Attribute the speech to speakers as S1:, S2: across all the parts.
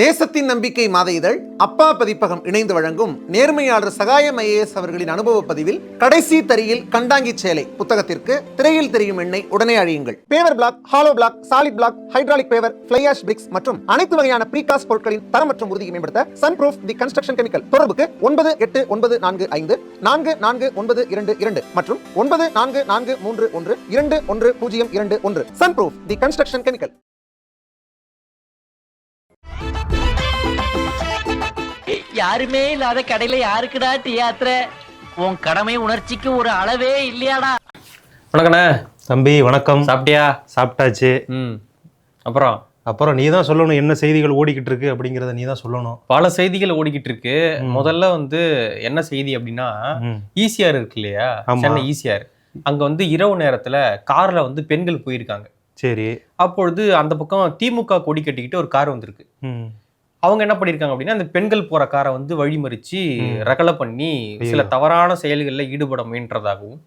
S1: தேசத்தின் நம்பிக்கை மாத இதழ் அப்பா பதிப்பகம் இணைந்து வழங்கும் நேர்மையாளர் சகாயம் ஐஏஎஸ் அவர்களின் அனுபவ பதிவில் கடைசி தரியில் கண்டாங்கி சேலை புத்தகத்திற்கு திரையில் தெரியும் எண்ணெய் உடனே அழியுங்கள். Paver block hollow block solid block hydraulic paver fly ash bricks மற்றும் அனைத்து வகையான ப்ரீகாஸ்ட் பொருட்களின் தரம் மற்றும் உறுதியை மேம்படுத்த sun proof the construction chemical தொடர்புக்கு ஒன்பது எட்டு ஒன்பது நான்கு ஐந்து நான்கு நான்கு ஒன்பது இரண்டு இரண்டு மற்றும் ஒன்பது நான்கு நான்கு மூன்று ஒன்று இரண்டு ஒன்று பூஜ்ஜியம் இரண்டு ஒன்று. Sun proof the construction chemical
S2: யாருமே இல்லாத கடையில யாருக்குடா டீ ஆத்துற? உன் கடமை உணர்ச்சிக்கு ஒரு அளவே இல்லையாடா.
S3: வணக்கண்ணே.
S4: தம்பி வணக்கம்.
S3: சாப்பிட்டியா?
S4: சாப்பிட்டாச்சு.
S3: ம். அப்புறம்?
S4: அப்புறம் நீ தான் சொல்லணும் என்ன செய்திகள் ஓடிக்கிட்டு இருக்கு அப்படிங்கிறத நீ தான் சொல்லணும்.
S3: பல செய்திகள் ஓடிக்கிட்டு இருக்கு. முதல்ல வந்து என்ன செய்தி அப்படின்னா. ஈசிஆர் இருக்கு இல்லையா. சென்னை ஈசிஆர். அங்க வந்து இரவு நேரத்துல கார்ல வந்து பெண்கள் போயிருக்காங்க.
S4: சரி.
S3: அப்பொழுது அந்த பக்கம் திமுக கொடி கட்டிக்கிட்டு ஒரு கார் வந்திருக்கு.
S4: ம்.
S3: அவங்க என்ன பண்ணிருக்காங்க அப்படின்னா அந்த பெண்கள் போற காரை வந்து வழிமறிச்சு
S4: ம்.
S3: ரகலை பண்ணி சில. தவறான செயல்களில் ஈடுபட முயன்றதாகவும்.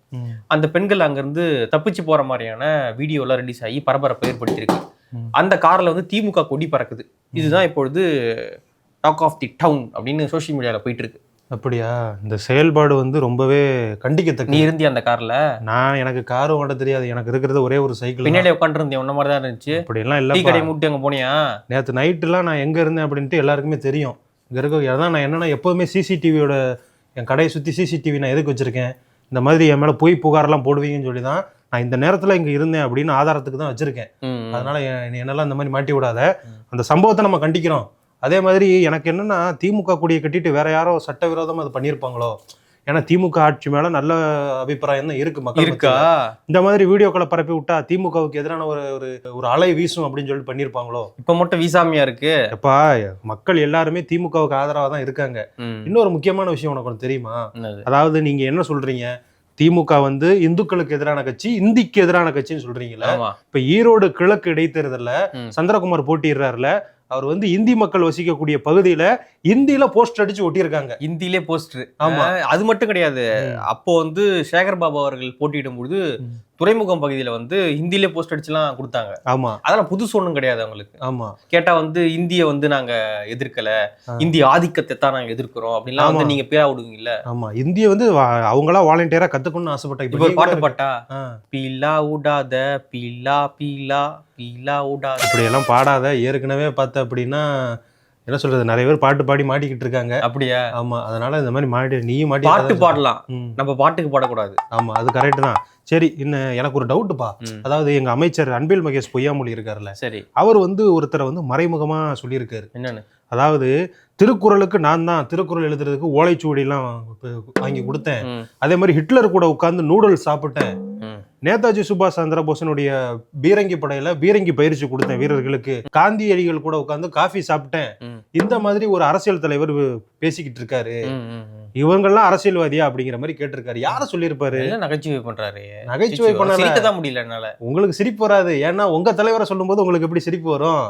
S3: அந்த பெண்கள் அங்கிருந்து தப்பிச்சு போற மாதிரியான வீடியோ எல்லாம் ரிலீஸ் ஆகி பரபரப்பை ஏற்படுத்தியிருக்கு. அந்த கார்ல வந்து திமுக கொடி பறக்குது இதுதான் இப்பொழுது டாக் ஆஃப் தி டவுன் அப்படின்னு சோஷியல் மீடியால போயிட்டு இருக்கு
S4: அப்படியா? இந்த செயல்பாடு வந்து ரொம்பவே
S3: நீ
S4: கண்டிக்கத்தக்க
S3: இருந்திய அந்த கார்ல?
S4: நான் எனக்கு காரு ஓட்ட தெரியாது. எனக்கு இருக்கிறது ஒரே ஒரு சைக்கிள்
S3: பின்னாடி உட்காந்துருந்தேன் உன்ன மாதிரி தான் இருந்துச்சு.
S4: அப்படியெல்லாம்
S3: டீ கடை
S4: இல்லை
S3: மூட்டி அங்க போனியா?
S4: நேற்று நைட்டுலாம் நான் எங்கே இருந்தேன் அப்படின்ட்டு எல்லாருக்குமே தெரியும். இங்கே இருக்க அதான் நான் என்னன்னா எப்போதுமே சிசிடிவியோட என் கடையை சுற்றி சிசிடிவி நான் எதுக்கு வச்சுருக்கேன்? இந்த மாதிரி என் மேலே பொய் புகாரெல்லாம் போடுவீங்கன்னு சொல்லி தான் நான் இந்த நேரத்தில் இங்கே இருந்தேன் அப்படின்னு ஆதாரத்துக்கு தான் வச்சுருக்கேன். அதனால நீ என்னெல்லாம் இந்த மாதிரி மாட்டி விடாத. அந்த சம்பவத்தை நம்ம கண்டிக்கிறோம். அதே மாதிரி எனக்கு என்னன்னா திமுக கொடியை கட்டிட்டு வேற யாரோ சட்டவிரோதமா அது பண்ணியிருப்பாங்களோ? ஏன்னா திமுக ஆட்சி மேல நல்ல அபிப்பிராயம் தான் இருக்கு மக்கள்
S3: இருக்கா.
S4: இந்த மாதிரி வீடியோக்களை பரப்பி விட்டா திமுகவுக்கு எதிரான ஒரு ஒரு ஒரு அலை வீசும் அப்படின்னு சொல்லி பண்ணியிருப்பாங்களோ?
S3: இப்ப மட்டும் வீசாமியா இருக்கு?
S4: எப்பா மக்கள் எல்லாருமே திமுகவுக்கு ஆதரவா தான் இருக்காங்க. இன்னொரு முக்கியமான விஷயம் உனக்கு ஒன்று தெரியுமா? அதாவது நீங்க என்ன சொல்றீங்க? திமுக வந்து இந்துக்களுக்கு எதிரான கட்சி இந்திக்கு எதிரான கட்சின்னு சொல்றீங்களா இப்ப ஈரோடு கிழக்கு இடைத்தேர்தல்ல. சந்திரகுமார் போட்டிடுறாருல அவர் வந்து இந்தி மக்கள் வசிக்கக்கூடிய பகுதியில இந்தியில போஸ்ட் அடிச்சு ஒட்டியிருக்காங்க.
S3: இந்தியிலே போஸ்டர்
S4: ஆமா.
S3: அது மட்டும் கிடையாது. அப்போ வந்து சேகர் பாபு அவர்கள் போட்டியிடும் பொழுது. துறைமுகம் பகுதியில வந்து ஹிந்திலே போஸ்ட் அடிச்சுலாம் கொடுத்தாங்க.
S4: ஆமா.
S3: அதெல்லாம் புதுசு ஒண்ணும் கிடையாது அவங்களுக்கு.
S4: ஆமா.
S3: கேட்டா வந்து இந்திய வந்து நாங்க எதிர்க்கல. இந்திய ஆதிக்கத்தை தான் நாங்க எதிர்க்கிறோம். அப்படின்லாம் வந்து. நீங்க பேரா விடுவீங்கல்ல.
S4: ஆமா. இந்திய வந்து அவங்களா வாலண்டியரா கத்துக்கணும்னு ஆசைப்பட்டாங்க
S3: இப்ப பாட்டு பாட்டா? பீலா உடாத பீலா பீலா. பீலா உடாத
S4: இப்படி எல்லாம் பாடாத. ஏற்கனவே பார்த்த அப்படின்னா என்ன சொல்றது நிறைய பேர் பாட்டு பாடி மாட்டிக்கிட்டு இருக்காங்க.
S3: அப்படியா?
S4: ஆமா அதனால இந்த மாதிரி மாட்டி நீயும் மாட்டி
S3: பாட்டு பாடலாம். நம்ம பாட்டுக்கு பாடக்கூடாது.
S4: ஆமா அது கரெக்ட் தான். சரி இன்னும் எனக்கு ஒரு டவுட்டுப்பா. அதாவது எங்க அமைச்சர் அன்பில் மகேஷ் பொய்யாமொழி இருக்காருல்ல.
S3: சரி.
S4: அவர் வந்து ஒருத்தரை வந்து மறைமுகமா சொல்லியிருக்காரு.
S3: என்னன்னு?
S4: அதாவது திருக்குறளுக்கு நான் தான் திருக்குறள் எழுதுறதுக்கு ஓலைச்சுவடிலாம் இப்ப வாங்கி கொடுத்தேன். அதே மாதிரி ஹிட்லர் கூட உட்கார்ந்து நூடுல்ஸ் சாப்பிட்டேன். நேதாஜி சுபாஷ் சந்திர போஸனுடைய பீரங்கி படையில பீரங்கி பயிற்சி கொடுத்தேன் வீரர்களுக்கு காந்தியடிகள் கூட உட்கார்ந்து காஃபி சாப்பிட்டேன். இந்த மாதிரி ஒரு அரசியல் தலைவர் பேசிக்கிட்டு இருக்காரு. இவங்கெல்லாம் அரசியல்வாதியா அப்படிங்கிற மாதிரி கேட்டிருக்காரு. யார சொல்லியிருப்பாரு?
S3: நகைச்சுவை பண்றாரு.
S4: நகைச்சுவை.
S3: சிரிக்க தான் முடியல என்னால.
S4: உங்களுக்கு சிரிப்பு வராது. ஏன்னா உங்க தலைவரை சொல்லும்போது உங்களுக்கு எப்படி சிரிப்பு வரும்?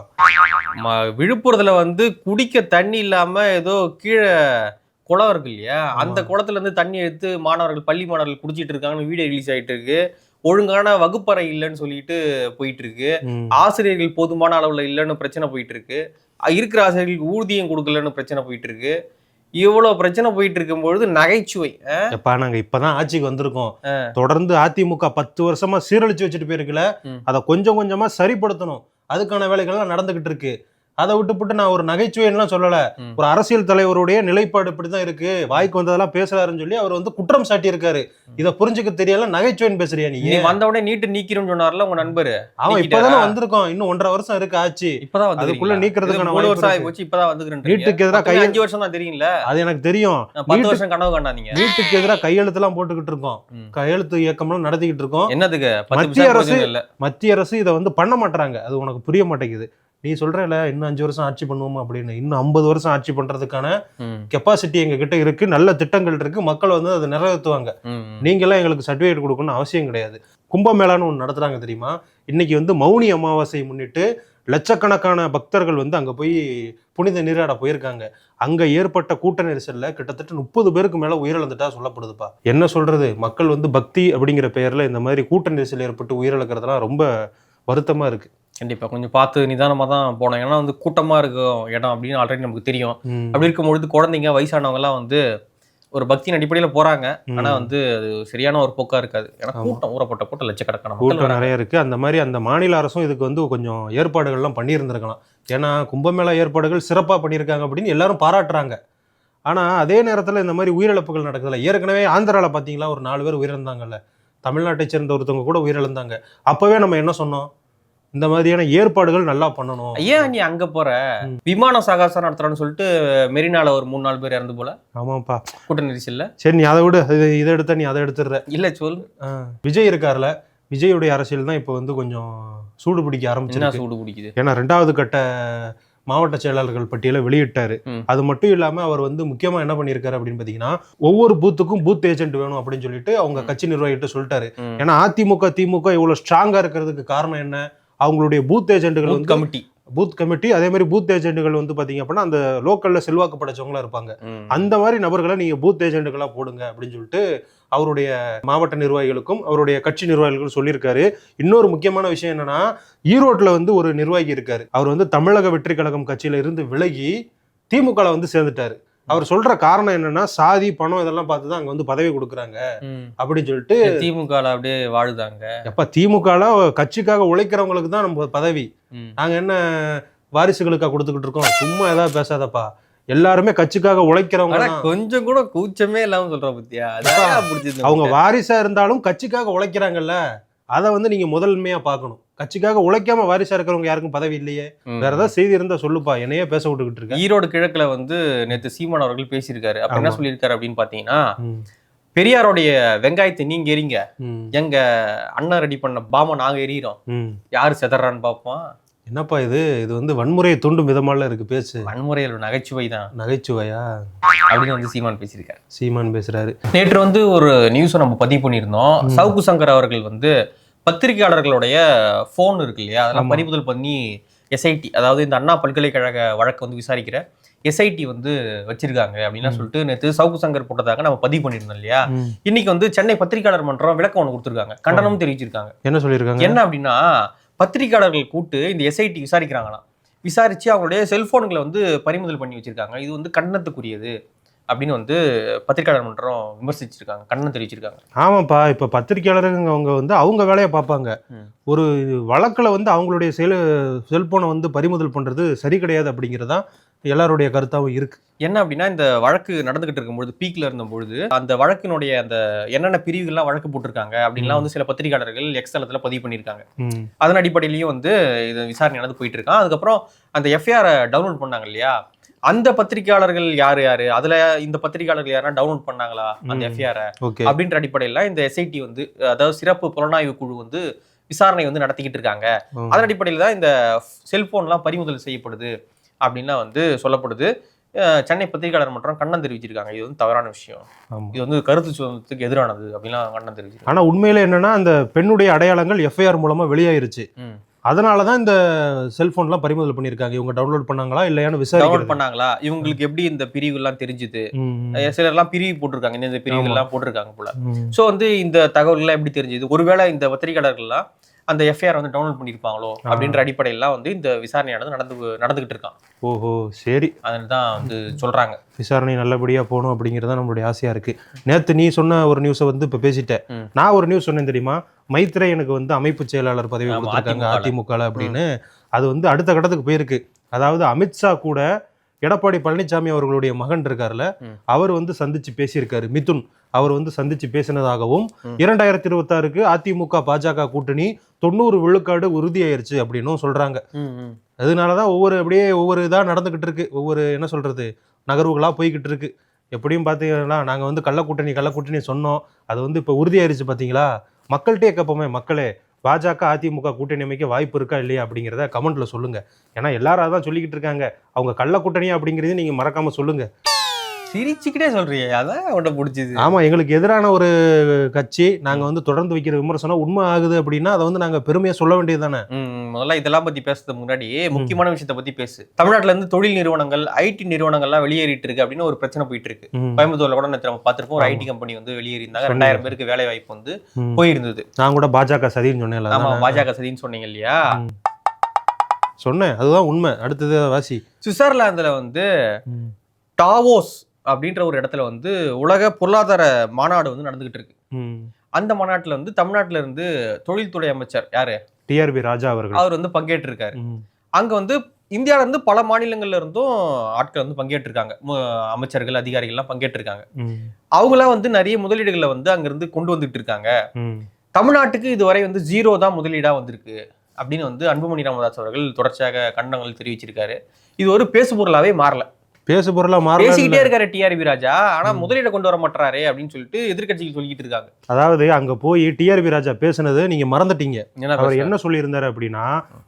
S3: விழுப்புரத்துல வந்து குடிக்க தண்ணி இல்லாம ஏதோ கீழே குளம் இருக்கு இல்லையா? அந்த குளத்துல இருந்து தண்ணி எடுத்து மாணவர்கள் பள்ளி மாணவர்கள் குடிச்சிட்டு இருக்காங்கன்னு வீடியோ ரிலீஸ் ஆயிட்டு இருக்கு. ஒழுங்கான வகுப்பறை இல்லைன்னு சொல்லிட்டு போயிட்டு இருக்கு. ஆசிரியர்கள் போதுமான அளவுல இல்லைன்னு பிரச்சனை போயிட்டு இருக்கு இருக்கிற ஆசிரியர்களுக்கு ஊதியம் கொடுக்கலன்னு பிரச்சனை போயிட்டு இருக்கு இவ்வளவு பிரச்சனை போயிட்டு இருக்கும்பொழுது நகைச்சுவை?
S4: எப்பா நாங்க இப்பதான் ஆட்சிக்கு வந்திருக்கோம். தொடர்ந்து அதிமுக பத்து வருஷமா சீரழிச்சு வச்சுட்டு போயிருக்குல. அதை கொஞ்சம் கொஞ்சமா சரிப்படுத்தணும். அதுக்கான வேலைகள்லாம் நடந்துகிட்டு இருக்கு. அதை விட்டுப்புட்டு நான் ஒரு நகைச்சுவைலாம் சொல்லல. ஒரு அரசியல் தலைவருடைய நிலைப்பாடு இப்படிதான் இருக்கு. வாய்க்கு வந்ததெல்லாம் பேசுறாருன்னு சொல்லி அவர் வந்து குற்றம் சாட்டி இருக்காரு இதை புரிஞ்சுக்க தெரியல நகைச்சுவைன்னு பேசுறியா நீ?
S3: வந்த உடனே நீட்டு நீக்கிறோம்னு சொன்னார்ல உங்க நண்பரு?
S4: அவன்? இப்பதானே வந்திருக்கோம். இன்னும் ஒன்றரை வருஷம் இருக்கு ஆச்சு.
S3: இப்பதான்
S4: அதுக்குள்ள நீக்கிறதுக்கான
S3: மூணு வருஷம் ஆகி
S4: இருக்கு.
S3: போச்சு இப்பதான் வந்துக்கிறேன்
S4: நீட்டுக்கு எதிரா கையெழு-
S3: அஞ்சு வருஷம் தான் தெரியும்ல?
S4: அது எனக்கு தெரியும்.
S3: பத்து வருஷம் கனவு காண்டாதீங்க.
S4: வீட்டுக்கு எதிராக கையெழுத்துலாம் போட்டுக்கிட்டு இருக்கோம். கையெழுத்து இயக்கம்லாம் நடத்திக்கிட்டு இருக்கோம்.
S3: என்னதுக்கு?
S4: மத்திய அரசு- மத்திய அரசு இதை வந்து பண்ண மாட்டாங்க அது உனக்கு புரிய மாட்டேங்குது. நீ சொல்றல இன்னும் அஞ்சு வருஷம் ஆட்சி பண்ணுவோமா அப்படின்னு. இன்னும் ஐம்பது வருஷம் ஆட்சி பண்றதுக்கான
S3: ம்,
S4: கெப்பாசிட்டி எங்க கிட்ட இருக்கு நல்ல திட்டங்கள் இருக்கு மக்கள் வந்து அதை நிறைவேற்றுவாங்க. நீங்களாம் எங்களுக்கு சர்டிஃபிகேட் கொடுக்கணும்னு அவசியம் கிடையாது. கும்பமேளான்னு ஒன்று நடத்துறாங்க தெரியுமா? இன்னைக்கு வந்து மௌனி அமாவாசை முன்னிட்டு லட்சக்கணக்கான பக்தர்கள் வந்து அங்க போய் புனித நீராட போயிருக்காங்க. அங்க ஏற்பட்ட கூட்ட நெரிசல்ல கிட்டத்தட்ட முப்பது பேருக்கு மேல உயிரிழந்துட்டா சொல்லப்படுதுப்பா. என்ன சொல்றது? மக்கள் வந்து பக்தி அப்படிங்கிற பெயர்ல இந்த மாதிரி கூட்ட நெரிசல் ஏற்பட்டு உயிரிழக்கிறதுலாம் ரொம்ப வருத்தமா இருக்கு.
S3: கண்டிப்பா. கொஞ்சம் பார்த்து நிதானமா தான் போனோம். ஏன்னா வந்து கூட்டமா இருக்கும் இடம் அப்படின்னு ஆல்ரெடி நமக்கு தெரியும். அப்படி இருக்கும்பொழுது குழந்தைங்க வயசானவங்க எல்லாம் வந்து ஒரு பக்தியின் அடிப்படையில போறாங்க. ஆனா
S4: ம்.
S3: வந்து அது சரியான ஒரு போக்கா இருக்காது. ஏன்னா. கூட்டம் ஊறப்பட்ட கூட்டம் லட்சக்கணக்கான
S4: கூட்டம். நிறைய இருக்கு. அந்த மாதிரி அந்த மாநில அரசும் இதுக்கு வந்து கொஞ்சம் ஏற்பாடுகள்லாம் பண்ணியிருந்திருக்கலாம். ஏன்னா கும்பமேளா ஏற்பாடுகள் சிறப்பா பண்ணியிருக்காங்க அப்படின்னு எல்லாரும் பாராட்டுறாங்க. ஆனா அதே நேரத்துல இந்த மாதிரி உயிரிழப்புகள் நடக்குதுல்ல. ஏற்கனவே ஆந்திரால பாத்தீங்களா ஒரு நாலு பேர் உயிரிழந்தாங்கல்ல. தமிழ்நாட்டை சேர்ந்த ஒருத்தவங்க கூட உயிரிழந்தாங்க. அப்பவே நம்ம என்ன சொன்னோம்? இந்த மாதிரியான ஏற்பாடுகள் நல்லா பண்ணணும்.
S3: ஏன் நீ அங்க போற. விமான சாகசம் நடத்துறோம்னு சொல்லிட்டு மெரினால ஒரு மூணு நாலு பேர் இறந்து போல.
S4: ஆமாப்பா.
S3: கூட்ட நெரிசல்ல
S4: சரி நீ அதை விடு. இது- எடுத்த நீ அதை எடுத்துடுற.
S3: இல்ல சொல்.
S4: விஜய் இருக்கார்ல விஜயுடைய அரசியல் தான் இப்போ வந்து கொஞ்சம் சூடு பிடிக்க
S3: என்ன
S4: ஆரம்பிச்சிருக்கு
S3: சூடு பிடிக்குது?
S4: ஏன்னா ரெண்டாவது கட்ட மாவட்ட செயலாளர்கள் பட்டியலை வெளியிட்டாரு. அது மட்டும் இல்லாம அவர் வந்து முக்கியமா என்ன பண்ணியிருக்காரு அப்படின்னு பாத்தீங்கன்னா ஒவ்வொரு பூத்துக்கும் பூத் ஏஜென்ட் வேணும் அப்படின்னு சொல்லிட்டு அவங்க. கட்சி நிர்வாகிகிட்ட சொல்லிட்டாரு. ஏன்னா அதிமுக திமுக இவ்வளவு ஸ்ட்ராங்கா இருக்கிறதுக்கு காரணம் என்ன? அவங்களுடைய பூத் ஏஜென்ட்கள்
S3: பூத்
S4: வந்து
S3: கமிட்டி
S4: பூத் கமிட்டி அதே மாதிரி பூத் ஏஜென்ட்கள் வந்து பாத்தீங்க அப்படின்னா அந்த லோக்கல்ல செல்வாக்கு படைச்சவங்களா இருப்பாங்க. அந்த மாதிரி நபர்களை நீங்க பூத் ஏஜென்ட்டுகளா போடுங்க அப்படின்னு சொல்லிட்டு அவருடைய மாவட்ட நிர்வாகிகளுக்கும் அவருடைய கட்சி நிர்வாகிகளுக்கும் சொல்லியிருக்காரு. இன்னொரு முக்கியமான விஷயம் என்னன்னா ஈரோட்ல வந்து ஒரு நிர்வாகி இருக்காரு. அவர் வந்து தமிழக வெற்றி கழகம் கட்சியில இருந்து விலகி திமுகல வந்து சேர்ந்துட்டாரு. அவர் சொல்ற காரணம் என்னன்னா சாதி பணம் இதெல்லாம் பார்த்து தான் அங்க வந்து பதவி கொடுக்குறாங்க. அப்படின்னு சொல்லிட்டு
S3: திமுக அப்படியே வாழுதாங்க
S4: எப்ப திமுகல கட்சிக்காக உழைக்கிறவங்களுக்கு தான் நம்ம பதவி. நாங்க என்ன வாரிசுகளுக்கா கொடுத்துக்கிட்டு இருக்கோம்? சும்மா ஏதாவது பேசாதப்பா. எல்லாருமே கட்சிக்காக உழைக்கிறவங்க.
S3: கொஞ்சம் கூட கூச்சமே இல்லாம சொல்ற பத்தியா?
S4: அவங்க வாரிசா இருந்தாலும் கட்சிக்காக உழைக்கிறாங்கல்ல அதை வந்து நீங்க முதன்மையா பார்க்கணும். கட்சிக்காக உழைக்காம வாரிசா இருக்கிறவங்க யாருக்கும் பதவி இல்லையே. வேற ஏதாவது செய்தி இருந்தா சொல்லுப்பா. என்னையே பேச விட்டுக்கிட்டு இருக்க.
S3: ஈரோடு கிழக்குல வந்து நேத்து சீமான் அவர்கள் பேசியிருக்காரு. அப்ப என்ன. சொல்லியிருக்காரு அப்படின்னு பாத்தீங்கன்னா பெரியாருடைய வெங்காயத்தை நீங்க எறிங்க. எங்க அண்ணன் ரெடி பண்ண பாம நாங்க எறிகிறோம். யாரு செதறான்னு பார்ப்போம்
S4: என்னப்பா இது? இது வந்து வன்முறையை தூண்டும் விதமால இருக்கு பேச்சு.
S3: வன்முறையில் நகைச்சுவை தான்.
S4: நகைச்சுவையா?
S3: அப்படின்னு வந்து சீமான் பேசியிருக்காரு.
S4: சீமான் பேசுறாரு.
S3: நேற்று வந்து ஒரு நியூஸை நம்ம பதிவு பண்ணியிருந்தோம். சவுக்கு சங்கர் அவர்கள் வந்து பத்திரிகையாளர்களுடைய ஃபோன் இருக்கு இல்லையா? அதெல்லாம். பறிமுதல் பண்ணி எஸ்ஐடி அதாவது இந்த அண்ணா பல்கலைக்கழக வழக்கு வந்து விசாரிக்கிற எஸ்ஐடி வந்து வச்சிருக்காங்க அப்படின்லாம் சொல்லிட்டு நேற்று சவுக்கு சங்கர் போட்டதாக நம்ம பதிவு பண்ணியிருந்தோம் இல்லையா. இன்னைக்கு வந்து சென்னை பத்திரிகையாளர் மன்றம் விளக்கம் ஒன்று கொடுத்துருக்காங்க. கண்டனமும் தெரிவிச்சிருக்காங்க.
S4: என்ன சொல்லியிருக்காங்க?
S3: என்ன அப்படின்னா பத்திரிகையாளர்கள் கூட்டு இந்த எஸ்ஐடி விசாரிக்கிறாங்களாம். விசாரிச்சு அவங்களுடைய செல்போன்களை வந்து பறிமுதல் பண்ணி வச்சிருக்காங்க. இது வந்து கண்டனத்துக்குரியது. அப்படின்னு வந்து பத்திரிகையாளர் மன்றம் விமர்சிச்சிருக்காங்க கண்டனம் தெரிவிச்சிருக்காங்க.
S4: ஆமாப்பா இப்ப பத்திரிகையாளருங்க அவங்க வந்து அவங்க வேலையை பார்ப்பாங்க. ஒரு வழக்குல வந்து அவங்களுடைய செல் செல்போனை வந்து பறிமுதல் பண்றது சரி கிடையாது அப்படிங்கறதா எல்லாருடைய கருத்தாவும் இருக்கு.
S3: என்ன அப்படின்னா இந்த வழக்கு நடந்துகிட்டு இருக்கும்பொழுது பீக்ல இருந்த பொழுது அந்த வழக்கினுடைய அந்த என்னென்ன பிரிவுகள்லாம் வழக்கு போட்டிருக்காங்க அப்படின்லாம் வந்து சில பத்திரிகையாளர்கள் எக்ஸ் தளத்துல பதிவு பண்ணியிருக்காங்க. அதன் அடிப்படையிலையும் வந்து இது விசாரணை நடந்து போயிட்டு இருக்கான். அதுக்கப்புறம் அந்த எஃப்ஐஆரை டவுன்லோட் பண்ணாங்க இல்லையா? அந்த பத்திரிகையாளர்கள் யாரு யாரு? அதுல இந்த பத்திரிகையாளர்கள் யாரா டவுன்லோட் பண்ணாங்களா? அந்த. எஃப்ஐஆரை அப்படின்ற அடிப்படையில இந்த எஸ்ஐடி வந்து அதாவது சிறப்பு புலனாய்வு குழு வந்து விசாரணை வந்து நடத்திக்கிட்டு இருக்காங்க. அதன் அடிப்படையில் தான் இந்த செல்போன்லாம் பறிமுதல் செய்யப்படுது அப்படின்லாம் வந்து சொல்லப்படுது. சென்னை பத்திரிகையாளர் மன்றம் கண்ணம் தெரிவிச்சிருக்காங்க. இது வந்து தவறான விஷயம். இது வந்து கருத்து சுதந்திரத்துக்கு எதிரானது அப்படின்லாம் கண்ணம் தெரிவிச்சிருக்காங்க.
S4: ஆனா உண்மையில என்னன்னா அந்த பெண்ணுடைய அடையாளங்கள் எஃப்ஐஆர் மூலமா வெளியாயிருச்சு. அதனால தான் இந்த செல்போன்லாம் பறிமுதல் பண்ணியிருக்காங்க. இவங்க டவுன்லோட் பண்ணாங்களா? இல்லையான்னு
S3: டவுன்லோட் பண்ணாங்களா? இவங்களுக்கு எப்படி இந்த பிரிவுகள்லாம் தெரிஞ்சுது?
S4: ம், ம்,
S3: அஹ் சிலர்லாம் பிரிவு போட்டிருக்காங்க. இந்த பிரிவுகள்லாம் போட்டிருக்காங்க போல. ஸோ வந்து இந்த தகவல்கள்லாம் எப்படி தெரிஞ்சுது? ஒருவேளை இந்த பத்திரிகையாளர்கள்லாம் அந்த எஃப்ஐஆர் வந்து டவுன்லோட் பண்ணியிருப்பாங்களோ அப்படின்ற அடிப்படையிலாம் வந்து இந்த விசாரணையானது நடந்து நடந்துகிட்டு இருக்கான்.
S4: ஓஹோ சரி.
S3: அதில் தான் வந்து சொல்றாங்க.
S4: விசாரணை நல்லபடியா போகணும் அப்படிங்கிறது தான் நம்மளுடைய ஆசையா இருக்கு. நேத்து நீ சொன்ன ஒரு நியூஸை வந்து இப்ப பேசிட்டேன். நான் ஒரு நியூஸ் சொன்னேன் தெரியுமா? மைத்ரேயனுக்கு வந்து அமைப்பு செயலாளர் பதவி கொடுத்துருக்காங்க
S3: அதிமுக ல.
S4: அதிமுக அப்படின்னு அது வந்து அடுத்த கட்டத்துக்கு போயிருக்கு. அதாவது அமித்ஷா கூட எடப்பாடி பழனிசாமி அவர்களுடைய மகன் இருக்கார்ல. அவர் வந்து சந்திச்சு பேசியிருக்காரு. மிதுன் அவர் வந்து சந்திச்சு பேசினதாகவும். இரண்டாயிரத்தி இருபத்தாறுக்கு அதிமுக பாஜக கூட்டணி தொண்ணூறு விழுக்காடு உறுதியாயிருச்சு அப்படின்னும் சொல்றாங்க. அதனாலதான் ஒவ்வொரு அப்படியே ஒவ்வொரு இதா நடந்துகிட்டு இருக்கு. ஒவ்வொரு என்ன சொல்றது நகர்வுகளா போய்கிட்டு இருக்கு. எப்படியும் பார்த்தீங்கன்னா நாங்க வந்து கள்ள கூட்டணி கள்ள கூட்டணி சொன்னோம். அது வந்து இப்போ உறுதியாயிருச்சு பாத்தீங்களா? மக்கள்கிட்டே கேட்போமே மக்களே. பாஜக அதிமுக கூட்டணி அமைக்க வாய்ப்பு இருக்கா இல்லையா அப்படிங்கிறத கமெண்ட்ல சொல்லுங்க. ஏன்னா எல்லாரும் அதான் சொல்லிக்கிட்டு இருக்காங்க. அவங்க கள்ள கூட்டணி அப்படிங்கிறதையும் நீங்க மறக்காம சொல்லுங்க.
S3: சிரிச்சுக்கிட்டே சொல்றியே அதான் உன்ட்ட பிடிச்சது.
S4: ஆமா எங்களுக்கு எதிரான ஒரு கட்சி நாங்க வந்து தொடர்ந்து வைக்கிற விமர்சனம் உண்மை ஆகுது அப்படின்னா அதை வந்து நாங்க பெருமையா சொல்ல வேண்டியது தானே?
S3: முதல்ல இதெல்லாம் பத்தி பேசுறதுக்கு முன்னாடி முக்கியமான விஷயத்தை பத்தி பேசு. தமிழ்நாட்டுல இருந்து தொழில் நிறுவனங்கள் ஐடி நிறுவனங்கள்லாம் வெளியேறிட்டு இருக்கு அப்படின்னு ஒரு பிரச்சனை போயிட்டு இருக்கு கோயம்புத்தூர்ல கூட நம்ம பார்த்திருப்போம். ஒரு. ஐடி கம்பெனி வந்து வெளியேறி இருந்தாங்க
S4: சொன்னீங்க.
S3: ரெண்டாயிரம் பேருக்கு வேலை வாய்ப்பு வந்து போயிருந்தது.
S4: நான் கூட பாஜக சதின்னு சொன்னேன்ல
S3: ஆமா? பாஜக சதின்னு சொன்னீங்க இல்லையா.
S4: சொன்னேன் அதுதான் உண்மை. அடுத்தது வாசி.
S3: சுவிட்சர்லாந்துல வந்து டாவோஸ் அப்படின்ற ஒரு இடத்துல வந்து உலக பொருளாதார மாநாடு வந்து நடந்துகிட்டு இருக்கு. அந்த மாநாட்டுல வந்து தமிழ்நாட்டுல இருந்து தொழில்துறை அமைச்சர் யாரு?
S4: டிஆர்பி ராஜா அவர்கள்.
S3: அவர் வந்து பங்கேற்று இருக்காரு. அங்க வந்து இந்தியால இருந்து பல மாநிலங்கள்ல இருந்தும் ஆட்கள் வந்து பங்கேற்றிருக்காங்க. மு- அமைச்சர்கள் அதிகாரிகள்லாம் பங்கேற்றிருக்காங்க.
S4: ம்.
S3: அவங்களாம் வந்து நிறைய முதலீடுகளை வந்து அங்கிருந்து கொண்டு வந்துட்டு இருக்காங்க. தமிழ்நாட்டுக்கு இதுவரை வந்து ஜீரோ தான் முதலீடா வந்திருக்கு அப்படின்னு வந்து அன்புமணி ராமதாஸ் அவர்கள் தொடர்ச்சியாக கண்டனங்கள் தெரிவிச்சிருக்காரு. இது ஒரு பேசுபொருளாவே மாறல.
S4: பேசு பொருளா மாறல
S3: பேசிக்கிட்டே இருக்காரு டிஆர்பி ராஜா ஆனா. முதலீட கொண்டு வர மாட்டாரே அப்படின்னு சொல்லிட்டு எதிர்க்கட்சிகள் சொல்லிக்கிட்டு இருக்காங்க.
S4: அதாவது அங்க போய் டிஆர்பி ராஜா பேசுனது நீங்க மறந்துட்டீங்க. அவர்? என்ன சொல்லியிருந்தாரு அப்படின்னா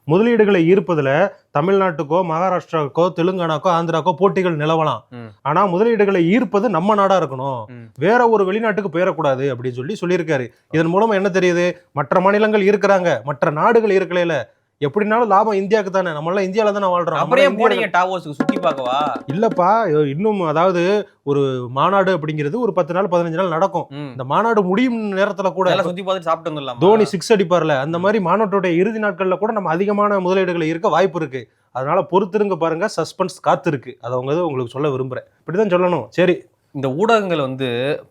S4: முதலீடுகளை ஈர்ப்பதுல தமிழ்நாட்டுக்கோ மகாராஷ்டிராவுக்கோ தெலுங்கானாக்கோ ஆந்திராக்கோ போட்டிகள் நிலவலாம். ஆனா முதலீடுகளை ஈர்ப்பது நம்ம நாடா இருக்கணும். வேற ஒரு வெளிநாட்டுக்கு போயிடக்கூடாது அப்படின்னு சொல்லி சொல்லியிருக்காரு. இதன் மூலமா என்ன தெரியுது? மற்ற மாநிலங்கள் இருக்கிறாங்க. மற்ற நாடுகள் இருக்கலையில. எப்படினாலும் லாபம் இந்தியாவுக்கு தானே. நம்ம எல்லாம் இந்தியால தானே வாழ்றோம்.
S3: அப்புறம் போனீங்க டாவோஸுக்கு சுத்தி பார்க்கவா?
S4: இல்லப்பா இன்னும் அதாவது ஒரு மாநாடு அப்படிங்கிறது ஒரு பத்து நாள் பதினஞ்சு நாள் நடக்கும். இந்த மாநாடு முடியும் நேரத்துல கூட
S3: எல்லாம் சுத்தி பார்த்துட்டு சாப்பிட்டு வந்துடலாம்?
S4: தோனி சிக்ஸ் அடிப்பார்ல. அந்த மாதிரி மாநாட்டோட இறுதி நாட்கள்ல கூட நம்ம அதிகமான முதலீடுகளை இருக்க வாய்ப்பு இருக்கு. அதனால பொறுத்திருங்க பாருங்க சஸ்பென்ஸ் காத்து இருக்கு அதை அவங்க உங்களுக்கு சொல்ல விரும்புறேன். இப்படிதான் சொல்லணும். சரி.
S3: இந்த ஊடகங்கள் வந்து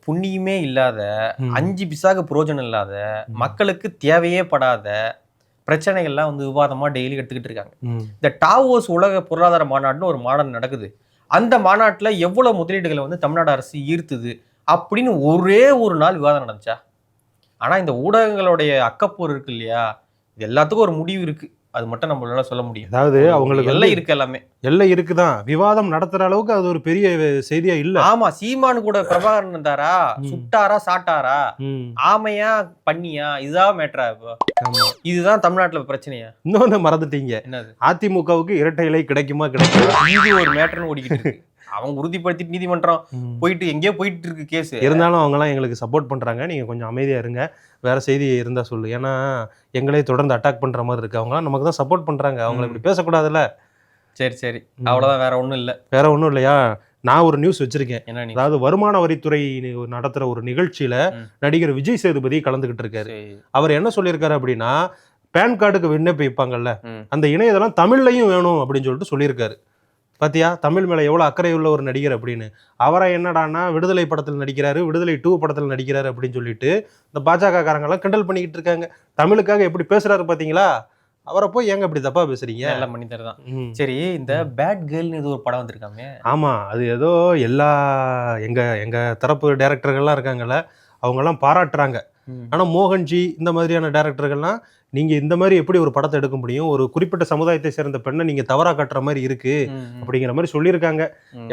S3: புண்ணியமே இல்லாத. அஞ்சு பிசாக புரோஜனம் இல்லாத மக்களுக்கு தேவையே படாத பிரச்சனைகள்லாம் வந்து விவாதமா டெய்லி எடுத்துக்கிட்டு இருக்காங்க. இந்த டாவோஸ் உலக பொருளாதார மாநாடுன்னு ஒரு மாநாடு நடக்குது. அந்த மாநாட்டுல எவ்வளவு முதலீடுகளை வந்து தமிழ்நாடு அரசு ஈர்த்துது அப்படின்னு ஒரே ஒரு நாள் விவாதம் நடந்துச்சா? ஆனா இந்த ஊடகங்களுடைய அக்கப்போர் இருக்கு இல்லையா? இது எல்லாத்துக்கும் ஒரு முடிவு இருக்கு. அது மட்டும் நம்மளால சொல்ல முடியும்.
S4: அதாவது அவங்களுக்கு
S3: எல்லை இருக்கு எல்லாமே.
S4: எல்லை இருக்குதான். விவாதம் நடத்துற அளவுக்கு அது ஒரு பெரிய செய்தியா இல்ல.
S3: ஆமா சீமானு கூட பிரபாகரன் இருந்தாரா. சுட்டாரா சாட்டாரா. ஆமையா பண்ணியா? இதுதான் மேட்ரா இப்போ. இதுதான் தமிழ்நாட்டுல பிரச்சனையா?
S4: இன்னொன்னு மறந்துட்டீங்க. அதிமுகவுக்கு இரட்டை இலை கிடைக்குமா கிடைக்குமா
S3: இது ஒரு மேட்டர்னு ஓடிக்கிட்டு இருக்கு. அவங்க உறுதிப்படுத்திட்டு நீதிமன்றம். போயிட்டு எங்கேயோ போயிட்டு இருக்கு கேஸ்.
S4: இருந்தாலும் அவங்கலாம் எங்களுக்கு சப்போர்ட் பண்றாங்க. நீங்க கொஞ்சம் அமைதியா இருங்க. வேற செய்தி இருந்தா சொல்லு. ஏன்னா எங்களே தொடர்ந்து அட்டாக் பண்ற மாதிரி இருக்கு. அவங்களாம் நமக்கு தான் சப்போர்ட் பண்றாங்க. அவங்கள இப்படி பேசக்கூடாதுல்ல?
S3: சரி சரி.
S4: ம்.
S3: அவ்வளவுதான். வேற ஒண்ணும் இல்ல.
S4: வேற ஒண்ணும் இல்லையா? நான் ஒரு நியூஸ் வச்சிருக்கேன். அதாவது வருமான வரித்துறை நடத்துற ஒரு நிகழ்ச்சியில. நடிகர் விஜய் சேதுபதி கலந்துகிட்டு இருக்காரு. அவர் என்ன சொல்லியிருக்காரு அப்படின்னா பேன் கார்டுக்கு விண்ணப்பிப்பாங்கல்ல. அந்த இணையதளம் தமிழ்லையும் வேணும் அப்படின்னு சொல்லிட்டு சொல்லியிருக்காரு. பாத்தியா? தமிழ் மேல எவ்வளவு அக்கறை உள்ள ஒரு நடிகர் அப்படின்னு. அவரை என்னடான்னா விடுதலை படத்தில் நடிக்கிறாரு விடுதலை டூ படத்தில் நடிக்கிறாரு அப்படின்னு சொல்லிட்டு இந்த பாஜக காரங்கெல்லாம் கிண்டல் பண்ணிக்கிட்டு இருக்காங்க. தமிழுக்காக எப்படி பேசுறாரு பாத்தீங்களா? அவரை போய் ஏங்க இப்படி தப்பா பேசுறீங்க?
S3: நல்ல மனிதர் தான். சரி இந்த பேட் கேர்ள்னு இது ஒரு படம் வந்திருக்காமே.
S4: ஆமா அது ஏதோ எல்லா எங்க எங்க தரப்பு டைரக்டர்கள்லாம் இருக்காங்கல்ல அவங்கெல்லாம் பாராட்டுறாங்க. ஆனா மோகன்ஜி இந்த மாதிரியான டைரக்டர்கள்லாம் நீங்க இந்த மாதிரி எப்படி ஒரு படத்தை எடுக்க முடியும்? ஒரு குறிப்பிட்ட சமுதாயத்தை சேர்ந்த பெண்ணை நீங்க தவறா காட்டுற மாதிரி இருக்கு அப்படிங்கிற மாதிரி சொல்லியிருக்காங்க.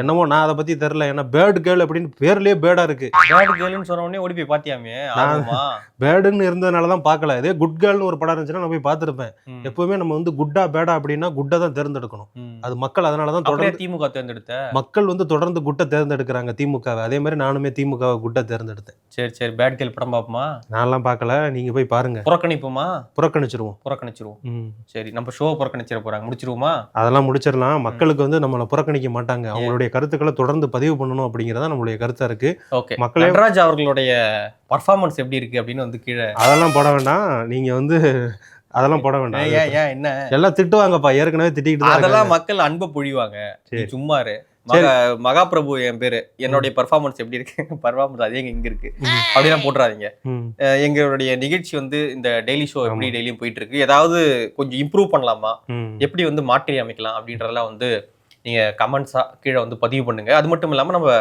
S4: என்னமோ நான் அதை பத்தி தெரியல. ஏன்னா பேர்டு கேர்ள் அப்படின்னு பேர்லயே பேர்டா இருக்கு.
S3: பேட் கேர்ள்னு சொன்ன உடனே ஓடி போய் பாத்தியாமே ஆமா
S4: பேர்டுன்னு இருந்ததுனால தான் பார்க்கல. இதே குட் கேர்ள்னு ஒரு படம் இருந்துச்சுன்னா நான் போய் பார்த்துருப்பேன். எப்பவுமே நம்ம வந்து குட்டா பேடா அப்படின்னா குட்டை தான் தேர்ந்தெடுக்கணும். அது மக்கள் அதனால தான் தொடர்ந்து
S3: திமுக தேர்ந்தெடுத்த?
S4: மக்கள் வந்து தொடர்ந்து குட்டை தேர்ந்தெடுக்கிறாங்க திமுகவை. அதே மாதிரி நானுமே திமுகவை குட்டை தேர்ந்தெடுத்தேன்.
S3: சரி சரி. பேட் கேர்ள் படம் பாப்போமா
S4: நான்லாம் பார்க்கல. நீங்க போய் பாருங்க.
S3: புறக்கணிப்போமா.
S4: புறக்கணிச்சிருவோம்.
S3: புறக்கணிச்சிருவோம். சரி நம்ம ஷோ புறக்கணிச்சிட போறாங்க. முடிச்சிருவோமா?
S4: அதெல்லாம் முடிச்சிடலாம். மக்களுக்கு வந்து நம்மளை புறக்கணிக்க மாட்டாங்க. அவங்களுடைய கருத்துக்களை தொடர்ந்து பதிவு பண்ணணும் அப்படிங்கறதா நம்மளுடைய கருத்தா இருக்கு.
S3: ஓகே.
S4: மக்களே-
S3: நடராஜ் அவர்களுடைய பர்ஃபார்மன்ஸ் எப்படி இருக்கு அப்படின்னு வந்து கீழே
S4: அதெல்லாம் போட வேண்டாம். நீங்க வந்து அதெல்லாம் போட வேண்டாம்.
S3: ஏன், என்ன?
S4: எல்லாம் திட்டுவாங்கப்பா. ஏற்கனவே திட்டிக்கிட்டு
S3: அதெல்லாம். மக்கள் அன்பை பொழிவாங்க. நீ மகாபிரபு என் பேரு. என்னுடைய பர்ஃபார்மன்ஸ் எப்படி இருக்கு? பர்ஃபார்மன்ஸ் அதே இங்க இருக்கு. அப்படிலாம் போட்டுறாதீங்க. எங்களுடைய நிகழ்ச்சி வந்து இந்த டெய்லி ஷோ எப்படி டெய்லியும் போயிட்டு இருக்கு ஏதாவது கொஞ்சம் இம்ப்ரூவ் பண்ணலாமா. எப்படி வந்து மாற்றி அமைக்கலாம் அப்படின்றதெல்லாம் வந்து நீங்க கமெண்ட்ஸா கீழே வந்து பதிவு பண்ணுங்க. அது மட்டும் இல்லாம நம்ம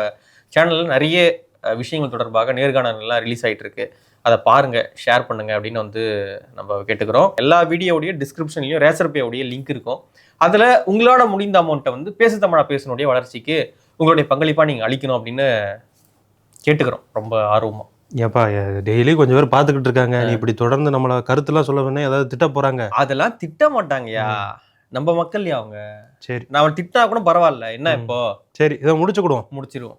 S3: சேனல்ல நிறைய விஷயங்கள் தொடர்பாக நேர்காணல்கள்லாம் ரிலீஸ் ஆயிட்டு இருக்கு அதை பாருங்க ஷேர் பண்ணுங்க அப்படின்னு வந்து நம்ம கேட்டுக்கிறோம். எல்லா வீடியோடைய டிஸ்கிரிப்ஷன்லயும் ரேசர் பேயோடைய லிங்க் இருக்கும். அதுல உங்களால முடிந்த அமௌண்ட்டை வந்து பேசு தமிழா பேசனுடைய வளர்ச்சிக்கு உங்களுடைய பங்களிப்பா நீங்க அளிக்கணும் அப்படின்னு கேட்டுக்கிறோம். ரொம்ப ஆர்வமா.
S4: ஏப்பா டெய்லி கொஞ்சம் பேர் பாத்துக்கிட்டு இருக்காங்க. இப்படி தொடர்ந்து நம்மள கருத்துலாம் சொல்ல வேணா ஏதாவது திட்ட போறாங்க.
S3: அதெல்லாம் திட்ட மாட்டாங்கயா நம்ம மக்கள்யா அவங்க.
S4: சரி.
S3: நான் திட்டா கூட பரவாயில்ல. என்ன. இப்போ?
S4: சரி இதை முடிச்சுக்கிடுவோம்.
S3: முடிச்சிருவோம்.